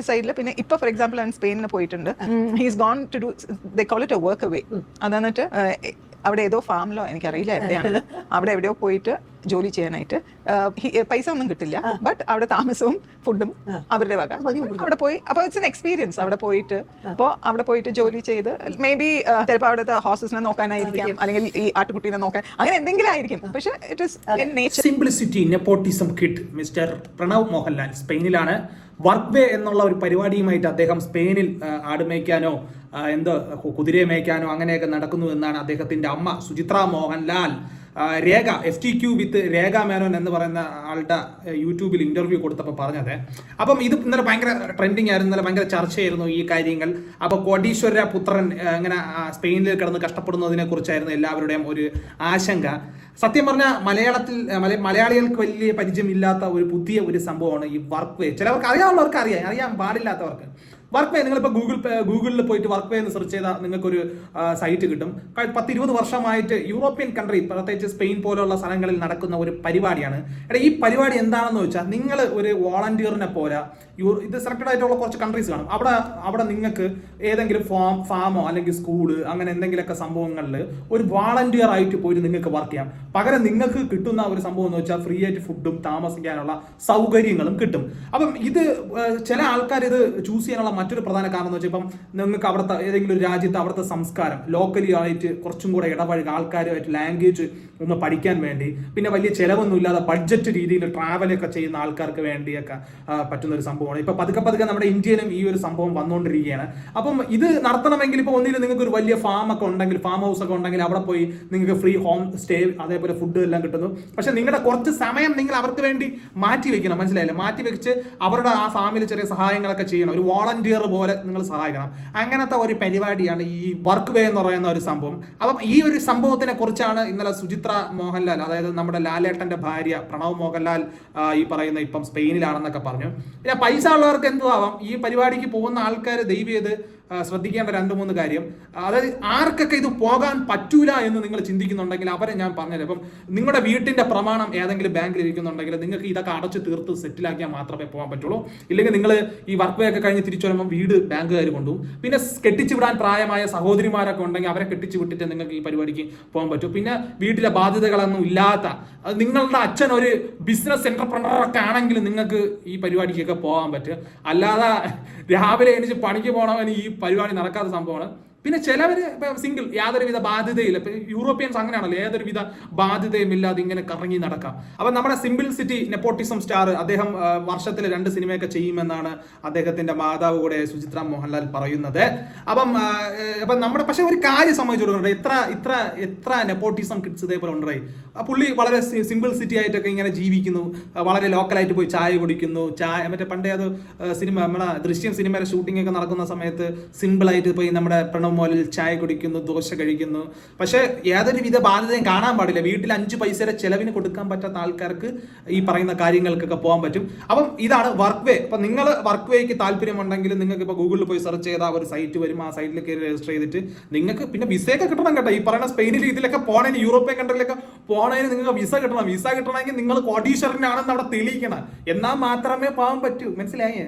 ഒരു സൈഡിൽ പിന്നെ ഇപ്പൊ ഫോർ എക്സാമ്പിൾ അവൻ സ്പെയിനിൽ പോയിട്ടുണ്ട്. He's gone to do they call it a Workaway അതെന്നിട്ട് അവിടെ ഏതോ ഫാമിലോ എനിക്കറിയില്ല എവിടെയാണ്. അവിടെ എവിടെയോ പോയിട്ട് ജോലി ചെയ്യാനായിട്ട്. പൈസ ഒന്നും കിട്ടില്ല. ബട്ട് അവിടെ താമസവും ഫുഡും അവരുടെ വക. അവിടെ പോയി. അപ്പൊ ഇറ്റ്സ് എൻ എക്സ്പീരിയൻസ് അവിടെ പോയിട്ട്. അപ്പോ അവിടെ പോയിട്ട് ജോലി ചെയ്ത് മേ ബി ചിലപ്പോൾ അവിടുത്തെ ഹോസ്റ്റൽസിനെ നോക്കാനായിരിക്കാം. അല്ലെങ്കിൽ ഈ ആട്ടുകുട്ടീനെ നോക്കാൻ. അങ്ങനെ എന്തെങ്കിലും ആയിരിക്കും. പക്ഷെ it is in nature simplicity nepotism kid mister Pranav Mohanlal സ്പെയിനിലാണ്. Work വേ എന്നുള്ള ഒരു പരിപാടിയുമായിട്ട് അദ്ദേഹം സ്പെയിനിൽ ആട് മേയ്ക്കാനോ എന്ത് കുതിരയെ മേയ്ക്കാനോ അങ്ങനെയൊക്കെ നടക്കുന്നു എന്നാണ് അദ്ദേഹത്തിന്റെ അമ്മ Suchitra Mohanlal. Rekha F T Q with Rekha Menon എന്ന് പറയുന്ന ആളുടെ യൂട്യൂബിൽ ഇന്റർവ്യൂ കൊടുത്തപ്പോൾ പറഞ്ഞത്. അപ്പം ഇത് ഇന്നലെ ഭയങ്കര ട്രെൻഡിങ് ആയിരുന്നു ഇന്നലെ ഭയങ്കര ചർച്ചയായിരുന്നു ഈ കാര്യങ്ങൾ. അപ്പോൾ കോടീശ്വര പുത്രൻ ഇങ്ങനെ സ്പെയിനിൽ കിടന്ന് കഷ്ടപ്പെടുന്നതിനെ കുറിച്ചായിരുന്നു എല്ലാവരുടെയും ഒരു ആശങ്ക. സത്യം പറഞ്ഞാൽ മലയാളത്തിൽ മലയാളികൾക്ക് വലിയ പരിചയമില്ലാത്ത ഒരു പുതിയ ഒരു സംഭവമാണ് ഈ വർക്ക് വേ ചിലവർക്ക് അറിയാവുന്നവർക്ക് അറിയാം അറിയാൻ പാടില്ലാത്തവർക്ക്. വർക്ക് പേ നിങ്ങളിപ്പോൾ ഗൂഗിൾ ഗൂഗിളിൽ പോയിട്ട് വർക്ക് പേ എന്ന് സെർച്ച് ചെയ്താൽ നിങ്ങൾക്കൊരു സൈറ്റ് കിട്ടും. പത്ത് ഇരുപത് വർഷമായിട്ട് യൂറോപ്യൻ കൺട്രി പ്രത്യേകിച്ച് സ്പെയിൻ പോലുള്ള സ്ഥലങ്ങളിൽ നടക്കുന്ന ഒരു പരിപാടിയാണ്. എടാ ഈ പരിപാടി എന്താണെന്ന് വെച്ചാൽ നിങ്ങൾ ഒരു വോളണ്ടിയറിനെ പോലെ ഇത് സെലക്ടഡ് ആയിട്ടുള്ള കുറച്ച് കൺട്രീസ് കാണും. അവിടെ അവിടെ നിങ്ങൾക്ക് ഏതെങ്കിലും ഫാം ഫാമോ അല്ലെങ്കിൽ സ്കൂൾ അങ്ങനെ എന്തെങ്കിലുമൊക്കെ സംഭവങ്ങളിൽ ഒരു വോളണ്ടിയർ ആയിട്ട് പോയിട്ട് നിങ്ങൾക്ക് വർക്ക് ചെയ്യാം. പകരം നിങ്ങൾക്ക് കിട്ടുന്ന ഒരു സംഭവം എന്ന് വെച്ചാൽ ഫ്രീ ആയിട്ട് ഫുഡും താമസിക്കാനുള്ള സൗകര്യങ്ങളും കിട്ടും. അപ്പം ഇത് ചില ആൾക്കാർ ഇത് ചൂസ് ചെയ്യാനുള്ള മറ്റൊരു പ്രധാന കാരണം എന്ന് വെച്ചാൽ ഇപ്പം നിങ്ങൾക്ക് അവിടുത്തെ ഏതെങ്കിലും ഒരു രാജ്യത്ത് അവിടുത്തെ സംസ്കാരം ലോക്കലി ആയിട്ട് കുറച്ചും കൂടെ ഇടപഴകുക ആൾക്കാരുമായിട്ട് ലാംഗ്വേജ് ഒന്ന് പഠിക്കാൻ വേണ്ടി പിന്നെ വലിയ ചിലവൊന്നും ഇല്ലാതെ ബഡ്ജറ്റ് രീതിയിൽ ട്രാവലൊക്കെ ചെയ്യുന്ന ആൾക്കാർക്ക് വേണ്ടിയൊക്കെ പറ്റുന്ന ഒരു സംഭവമാണ്. ഇപ്പൊ പതുക്കെ പതുക്കെ നമ്മുടെ ഇന്ത്യയിലും ഈ ഒരു സംഭവം വന്നുകൊണ്ടിരിക്കുകയാണ് അപ്പം ഇത് നടത്തണമെങ്കിൽ ഇപ്പൊ ഒന്നിലും നിങ്ങൾക്ക് ഒരു വലിയ ഫാം ഒക്കെ ഉണ്ടെങ്കിൽ ഫാം ഹൗസ് ഒക്കെ ഉണ്ടെങ്കിൽ അവിടെ പോയി നിങ്ങൾക്ക് ഫ്രീ ഹോം സ്റ്റേ അതേപോലെ ഫുഡ് എല്ലാം കിട്ടുന്നു. പക്ഷെ നിങ്ങളുടെ കുറച്ച് സമയം നിങ്ങൾ അവർക്ക് വേണ്ടി മാറ്റി വെക്കണം. മനസ്സിലായില്ലേ? മാറ്റി വെച്ച് അവരുടെ ആ ഫാമിൽ ചെറിയ സഹായങ്ങളൊക്കെ ചെയ്യണം. ഒരു വോളണ്ടിയർ പോലെ നിങ്ങൾ സഹായിക്കണം. അങ്ങനത്തെ ഒരു പരിപാടിയാണ് ഈ വർക്ക് വേ എന്ന് പറയുന്ന ഒരു സംഭവം. അപ്പം ഈ ഒരു സംഭവത്തിനെ കുറിച്ചാണ് ഇന്നലെ സുചിത്ര മോഹൻലാൽ അതായത് നമ്മുടെ ലാലേട്ടന്റെ ഭാര്യ പ്രണവ് മോഹൻലാൽ ഈ പറയുന്ന ഇപ്പം സ്പെയിനിലാണെന്നൊക്കെ പറഞ്ഞു. പിന്നെ പൈസ ഉള്ളവർക്ക് എന്തുവാം ഈ പരിപാടിക്ക് പോകുന്ന ആൾക്കാർ ദൈവം ചെയ്ത് ശ്രദ്ധിക്കേണ്ട രണ്ട് മൂന്ന് കാര്യം. അതായത് ആർക്കൊക്കെ ഇത് പോകാൻ പറ്റൂല എന്ന് നിങ്ങൾ ചിന്തിക്കുന്നുണ്ടെങ്കിൽ അവരെ ഞാൻ പറഞ്ഞത് അപ്പം നിങ്ങളുടെ വീട്ടിന്റെ പ്രമാണം ഏതെങ്കിലും ബാങ്കിൽ ഇരിക്കുന്നുണ്ടെങ്കിൽ നിങ്ങൾക്ക് ഇതൊക്കെ അടച്ച് തീർത്ത് സെറ്റിലാക്കിയാൽ മാത്രമേ പോകാൻ പറ്റുള്ളൂ. ഇല്ലെങ്കിൽ നിങ്ങൾ ഈ വർക്ക് ഒക്കെ കഴിഞ്ഞ് തിരിച്ചു വരുമ്പോൾ വീട് ബാങ്കുകാർ കൊണ്ടുപോകും. പിന്നെ കെട്ടിച്ചു വിടാൻ പ്രായമായ സഹോദരിമാരൊക്കെ ഉണ്ടെങ്കിൽ അവരെ കെട്ടിച്ചു വിട്ടിട്ട് നിങ്ങൾക്ക് ഈ പരിപാടിക്ക് പോകാൻ പറ്റും. പിന്നെ വീട്ടിലെ ബാധ്യതകളൊന്നും ഇല്ലാത്ത നിങ്ങളുടെ അച്ഛൻ ഒരു ബിസിനസ് എന്റർപ്രണർ ഒക്കെ ആണെങ്കിൽ നിങ്ങൾക്ക് ഈ പരിപാടിക്കൊക്കെ പോകാൻ പറ്റും. അല്ലാതെ രാവിലെ എണീച്ച് പണിക്ക് പോകണമെന്ന് ഈ പരിപാടി നടക്കാത്ത സംഭവമാണ്. പിന്നെ ചിലവർ സിംഗിൾ യാതൊരുവിധ ബാധ്യതയില്ല. യൂറോപ്യൻസ് അങ്ങനെയാണല്ലോ. യാതൊരുവിധ ബാധ്യതയും ഇല്ലാതെ ഇങ്ങനെ കറങ്ങി നടക്കാം. അപ്പൊ നമ്മുടെ സിമ്പിൾ സിറ്റി നെപ്പോട്ടിസം സ്റ്റാർ അദ്ദേഹം വർഷത്തിൽ രണ്ട് സിനിമയൊക്കെ ചെയ്യുമെന്നാണ് അദ്ദേഹത്തിന്റെ മാതാവ് കൂടെ സുചിത്ര മോഹൻലാൽ പറയുന്നത്. അപ്പം അപ്പൊ നമ്മുടെ പക്ഷെ ഒരു കാര്യം സംബന്ധിച്ചു കൊടുക്കുന്നുണ്ട് ഇത്ര ഇത്ര എത്ര നെപ്പോട്ടിസം കിഡ്സ് ഇതേപോലെ ഉണ്ടായി പുള്ളി വളരെ സിമ്പിൾ സിറ്റി ആയിട്ടൊക്കെ ഇങ്ങനെ ജീവിക്കുന്നു. വളരെ ലോക്കലായിട്ട് പോയി ചായ കുടിക്കുന്നു. ചായ മറ്റേ പണ്ടേ അത് സിനിമ നമ്മുടെ ദൃശ്യം സിനിമയുടെ ഷൂട്ടിംഗ് ഒക്കെ നടക്കുന്ന സമയത്ത് സിമ്പിൾ ആയിട്ട് പോയി നമ്മുടെ പ്രണവ് മോലിൽ ചായ കുടിക്കുന്നു ദോശ കഴിക്കുന്നു. പക്ഷേ യാതൊരു വിധ ബാധ്യതയും കാണാൻ പാടില്ല. വീട്ടിൽ അഞ്ച് പൈസയുടെ ചെലവിന് കൊടുക്കാൻ പറ്റാത്ത ആൾക്കാർക്ക് ഈ പറയുന്ന കാര്യങ്ങൾക്കൊക്കെ പോകാൻ പറ്റും. അപ്പം ഇതാണ് വർക്ക് വേ അപ്പം നിങ്ങൾ വർക്ക് വേക്ക് താല്പര്യമുണ്ടെങ്കിൽ നിങ്ങൾക്ക് ഇപ്പോൾ ഗൂഗിളിൽ പോയി സെർച്ച് ചെയ്താൽ ഒരു സൈറ്റ് വരും. ആ സൈറ്റിൽ കയറി രജിസ്റ്റർ ചെയ്തിട്ട് നിങ്ങൾക്ക് പിന്നെ വിസയൊക്കെ കിട്ടണം കേട്ടോ. ഈ പറയുന്ന സ്പെയിനിൽ ഇതിലൊക്കെ പോണതിന് യൂറോപ്യൻ കൺട്രിയിലൊക്കെ പോകണേന് നിങ്ങൾക്ക് വിസ കിട്ടണം. വിസ കിട്ടണമെങ്കിൽ നിങ്ങൾ കോടീശ്വരനാണെന്ന് അവിടെ തെളിയിക്കണം. എന്നാൽ മാത്രമേ പോകാൻ പറ്റൂ. മനസ്സിലായേ?